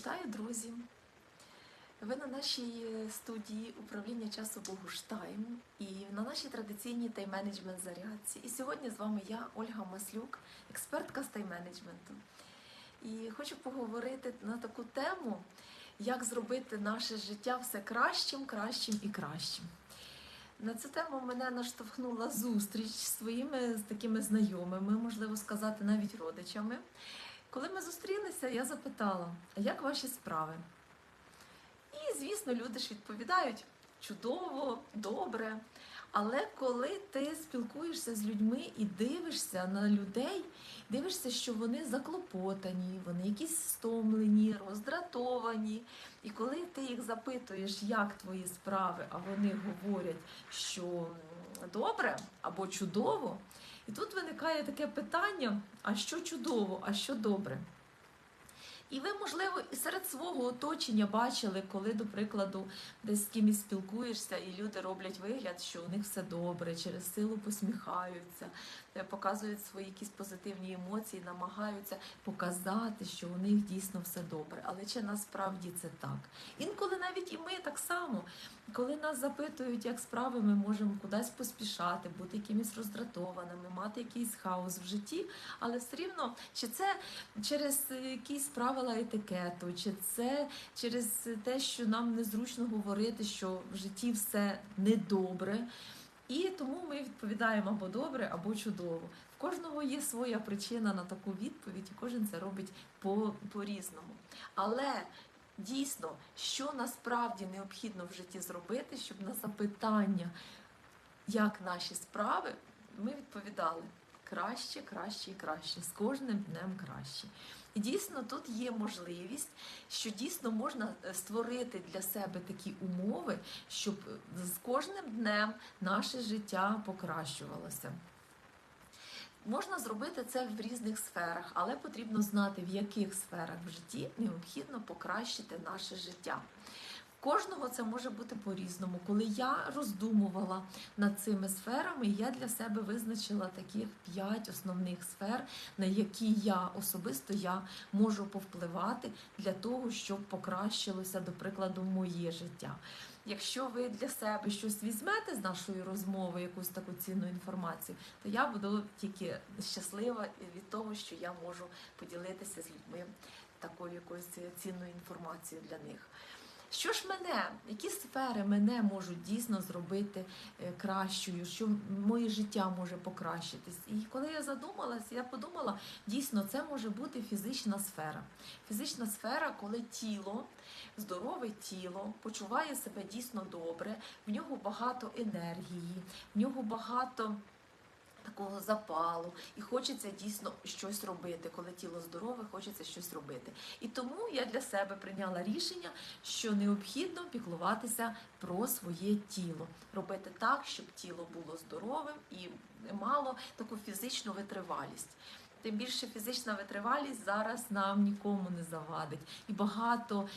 Вітаю, друзі! Ви на нашій студії управління часу Богуштайм і на нашій традиційній тайм-менеджмент зарядці. І сьогодні з вами я, Ольга Маслюк, експертка з тайм-менеджменту. І хочу поговорити на таку тему, як зробити наше життя все кращим, кращим і кращим. На цю тему мене наштовхнула зустріч з своїми з такими знайомими, можливо сказати, навіть родичами. Коли ми зустрілися, я запитала, а як ваші справи? І, звісно, люди ж відповідають чудово, добре. Але коли ти спілкуєшся з людьми і дивишся на людей, дивишся, що вони заклопотані, вони якісь стомлені, роздратовані. І коли ти їх запитуєш, як твої справи, а вони говорять, що добре або чудово, і тут виникає таке питання: а що чудово, а що добре? І ви, можливо, і серед свого оточення бачили, коли, до прикладу, десь з кимось спілкуєшся, і люди роблять вигляд, що у них все добре, через силу посміхаються, е, показують свої якісь позитивні емоції, намагаються показати, що у них дійсно все добре. Але чи насправді це так? Інколи навіть і ми так само, коли нас запитують, як справи, ми можемо кудись поспішати, бути якимись роздратованими, мати якийсь хаос в житті, але все рівно, чи це через якісь правила етикету, чи це через те, що нам незручно говорити, що в житті все недобре. І тому ми відповідаємо або добре, або чудово. В кожного є своя причина на таку відповідь, і кожен це робить по- по-різному. Але дійсно, що насправді необхідно в житті зробити, щоб на запитання, як наші справи, ми відповідали краще, краще і краще, з кожним днем краще. І дійсно тут є можливість, що дійсно можна е, створити для себе такі умови, щоб з кожним днем наше життя покращувалося. Можна зробити це в різних сферах, але потрібно знати, в яких сферах в житті необхідно покращити наше життя. Кожного це може бути по-різному. Коли я роздумувала над цими сферами, я для себе визначила таких п'ять основних сфер, на які я особисто я можу повпливати для того, щоб покращилося, до прикладу, моє життя. Якщо ви для себе щось візьмете з нашої розмови, якусь таку цінну інформацію, то я буду тільки щаслива від того, що я можу поділитися з людьми такою якоюсь цінною інформацією для них. Що ж мене, які сфери мене можуть дійсно зробити е, кращою, що моє життя може покращитись? І коли я задумалась, я подумала, дійсно, це може бути фізична сфера. Фізична сфера, коли тіло, здорове тіло почуває себе дійсно добре, в нього багато енергії, в нього багато. Такого запалу, і хочеться дійсно щось робити. Коли тіло здорове, хочеться щось робити. І тому я для себе прийняла рішення, що необхідно піклуватися про своє тіло, робити так, щоб тіло було здоровим і мало таку фізичну витривалість. Тим більше фізична витривалість зараз нам нікому не завадить. І багато,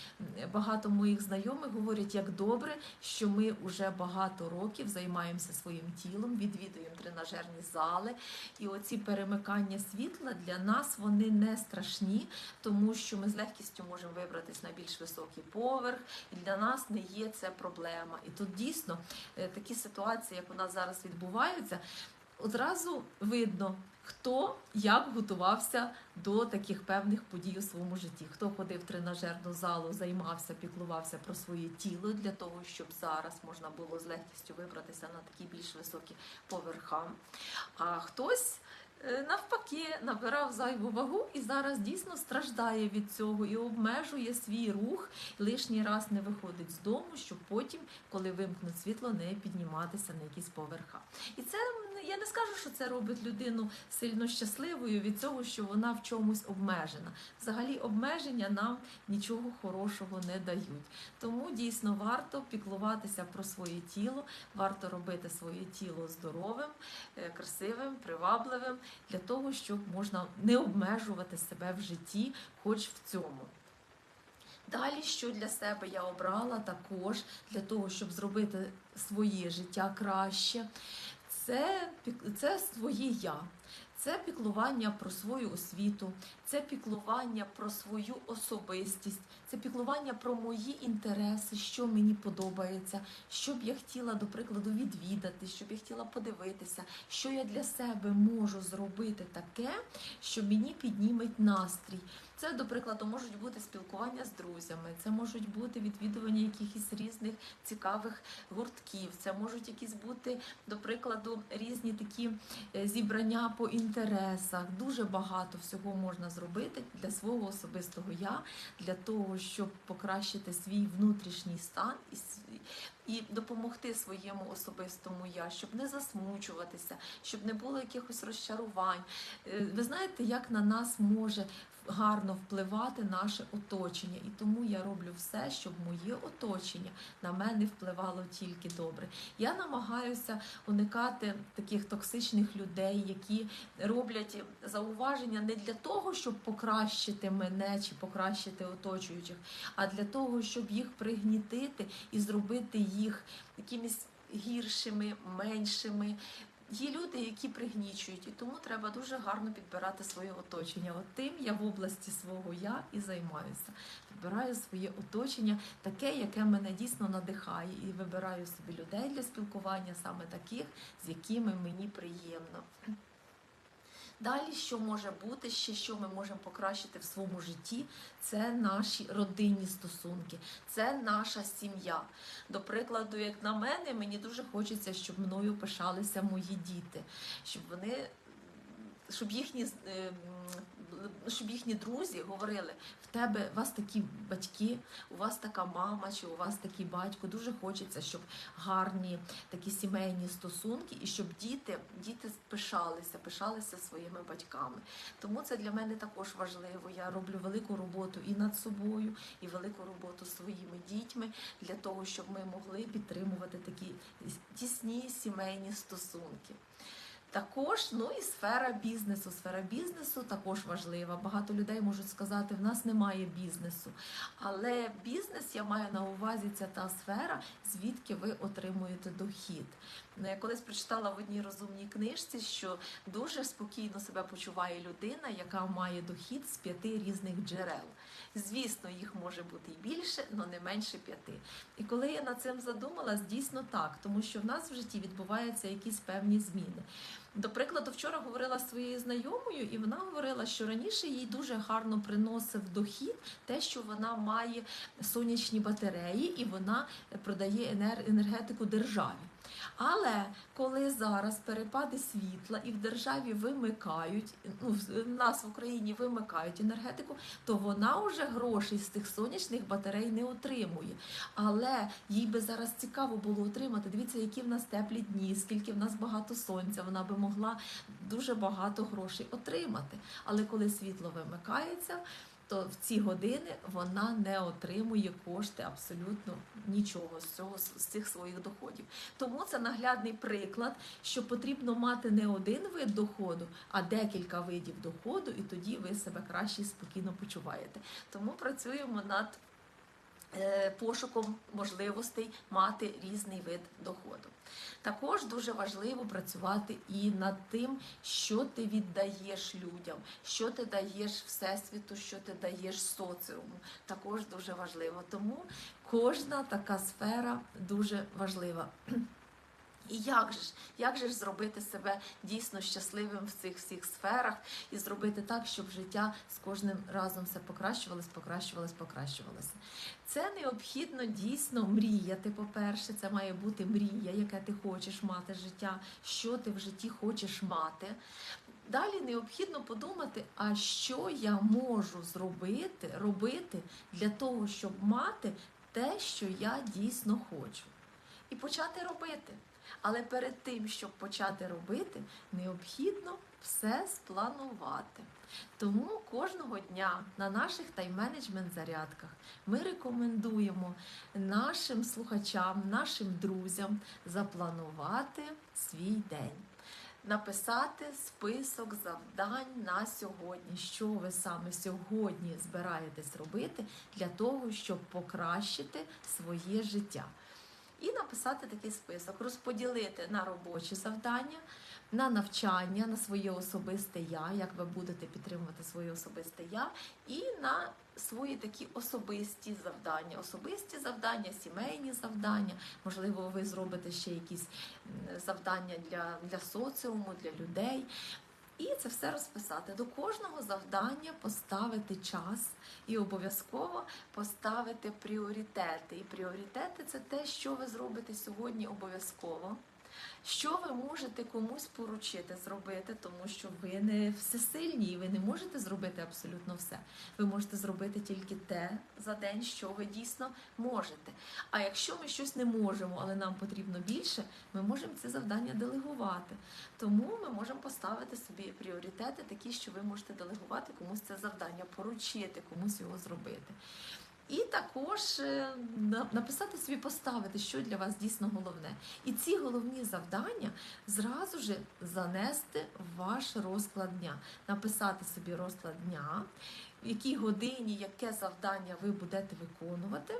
багато моїх знайомих говорять, як добре, що ми вже багато років займаємося своїм тілом, відвідуємо тренажерні зали. І оці перемикання світла для нас вони не страшні, тому що ми з легкістю можемо вибратись на більш високий поверх, і для нас не є це проблема. І тут дійсно е, такі ситуації, як у нас зараз відбуваються, одразу видно, хто як готувався до таких певних подій у своєму житті. Хто ходив в тренажерну залу, займався, піклувався про своє тіло для того, щоб зараз можна було з легкістю вибратися на такі більш високі поверха. А хтось. е, Навпаки, набирав зайву вагу і зараз дійсно страждає від цього і обмежує свій рух, лишній раз не виходить з дому, щоб потім, коли вимкнуть світло, не підніматися на якісь поверха. І це я не скажу, що це робить людину сильно щасливою від цього, що вона в чомусь обмежена. Взагалі, обмеження нам нічого хорошого не дають. Тому дійсно варто піклуватися про своє тіло, варто робити своє тіло здоровим, е, красивим, привабливим для того, щоб можна не обмежувати себе в житті, хоч в цьому. Далі, що для себе я обрала також для того, щоб зробити своє життя краще, це, це своє я. Це піклування про свою освіту, це піклування про свою особистість, це піклування про мої інтереси, що мені подобається, що б я хотіла, до прикладу, відвідати, що б я хотіла подивитися, що я для себе можу зробити таке, що мені підніметь настрій. Це, до прикладу, можуть бути спілкування з друзями, це можуть бути відвідування якихось різних цікавих гуртків, це можуть якісь бути, до прикладу, різні такі е, зібрання по інтересах. Дуже багато всього можна зробити для свого особистого я, для того, щоб покращити свій внутрішній стан і допомогти своєму особистому я, щоб не засмучуватися, щоб не було якихось розчарувань. Е, Ви знаєте, як на нас може гарно впливати наше оточення, і тому я роблю все, щоб моє оточення на мене впливало тільки добре. Я намагаюся уникати таких токсичних людей, які роблять зауваження не для того, щоб покращити мене чи покращити оточуючих, а для того, щоб їх пригнітити і зробити їх якимись гіршими, меншими. Є люди, які пригнічують, і тому треба дуже гарно підбирати своє оточення. От тим я в області свого я і займаюся. Підбираю своє оточення, таке, яке мене дійсно надихає, і вибираю собі людей для спілкування, саме таких, з якими мені приємно. Далі, що може бути, ще що ми можемо покращити в своєму житті, це наші родинні стосунки, це наша сім'я. До прикладу, як на мене, мені дуже хочеться, щоб мною пишалися мої діти, щоб вони. Щоб їхні е, щоб їхні друзі говорили, в тебе у вас такі батьки, у вас така мама, чи у вас такий батько. Дуже хочеться, щоб гарні такі сімейні стосунки, і щоб діти, діти пишалися, пишалися своїми батьками. Тому це для мене також важливо. Я роблю велику роботу і над собою, і велику роботу своїми дітьми для того, щоб ми могли підтримувати такі тісні сімейні стосунки. Також ну і сфера бізнесу. Сфера бізнесу також важлива. Багато людей можуть сказати, в нас немає бізнесу. Але бізнес я маю на увазі це та сфера, звідки ви отримуєте дохід. Ну, Я колись прочитала в одній розумній книжці, що дуже спокійно себе почуває людина, яка має дохід з п'яти різних джерел. Звісно, їх може бути і більше, але не менше п'яти. І коли я над цим задумалась, дійсно так, тому що в нас в житті відбуваються якісь певні зміни. До прикладу, вчора говорила з своєю знайомою, і вона говорила, що раніше їй дуже гарно приносив дохід те, що вона має сонячні батареї і вона продає енергетику державі. Але коли зараз перепади світла і в державі вимикають, ну в нас в Україні вимикають енергетику, то вона вже грошей з тих сонячних батарей не отримує. Але їй би зараз цікаво було отримати. Дивіться, які в нас теплі дні, скільки в нас багато сонця. Вона би могла дуже багато грошей отримати. Але коли світло вимикається, то в ці години вона не отримує кошти абсолютно нічого з цього з цих своїх доходів. Тому це наглядний приклад, що потрібно мати не один вид доходу, а декілька видів доходу, і тоді ви себе краще і спокійно почуваєте. Тому працюємо над пошуком можливостей мати різний вид доходу. Також дуже важливо працювати і над тим, що ти віддаєш людям, що ти даєш всесвіту, що ти даєш соціуму. Також дуже важливо. Тому кожна така сфера дуже важлива. І як же як же ж зробити себе дійсно щасливим в цих всіх сферах і зробити так, щоб життя з кожним разом все покращувалось, покращувалось, покращувалося? Це необхідно дійсно мріяти. По-перше, це має бути мрія, яке ти хочеш мати життя, що ти в житті хочеш мати. Далі необхідно подумати, а що я можу зробити, робити для того, щоб мати те, що я дійсно хочу. І почати робити. Але перед тим, щоб почати робити, необхідно все спланувати. Тому кожного дня на наших тайм-менеджмент зарядках ми рекомендуємо нашим слухачам, нашим друзям запланувати свій день. Написати список завдань на сьогодні, що ви саме сьогодні збираєтесь робити для того, щоб покращити своє життя. Написати такий список, розподілити на робочі завдання, на навчання, на своє особисте я, як ви будете підтримувати своє особисте я, і на свої такі особисті завдання, особисті завдання, сімейні завдання. Можливо, ви зробите ще якісь завдання для, для соціуму, для людей. І це все розписати. До кожного завдання поставити час і обов'язково поставити пріоритети. І пріоритети це те, що ви зробите сьогодні обов'язково. Що ви можете комусь поручити зробити, тому що ви не всесильні і ви не можете зробити абсолютно все. Ви можете зробити тільки те за день, що ви дійсно можете. А якщо ми щось не можемо, але нам потрібно більше, ми можемо це завдання делегувати. Тому ми можемо поставити собі пріоритети, такі, що ви можете делегувати комусь це завдання, поручити комусь його зробити. І також е, написати собі, поставити, що для вас дійсно головне. І ці головні завдання зразу ж занести в ваш розклад дня, написати собі розклад дня, в якій годині яке завдання ви будете виконувати,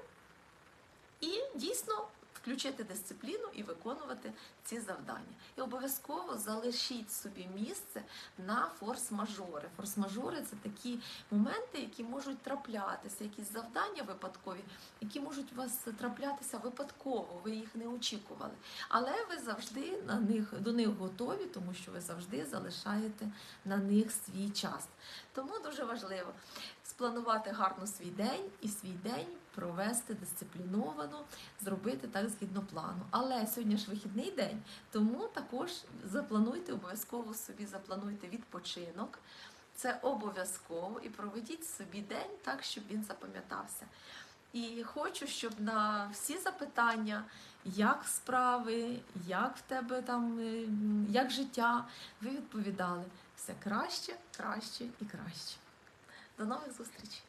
і дійсно включити дисципліну і виконувати ці завдання. І обов'язково залишіть собі місце на форс-мажори. Форс-мажори це такі моменти, які можуть траплятися, якісь завдання випадкові, які можуть у вас траплятися випадково, ви їх не очікували. Але ви завжди на них до них готові, тому що ви завжди залишаєте на них свій час. Тому дуже важливо спланувати гарно свій день і свій день провести дисципліновано, зробити так згідно плану. Але сьогодні ж вихідний день, тому також заплануйте обов'язково собі, заплануйте відпочинок. Це обов'язково і проведіть собі день так, щоб він запам'ятався. І хочу, щоб на всі запитання, як справи, як в тебе там, е, як життя, ви відповідали все краще, краще і краще. До нових зустрічей!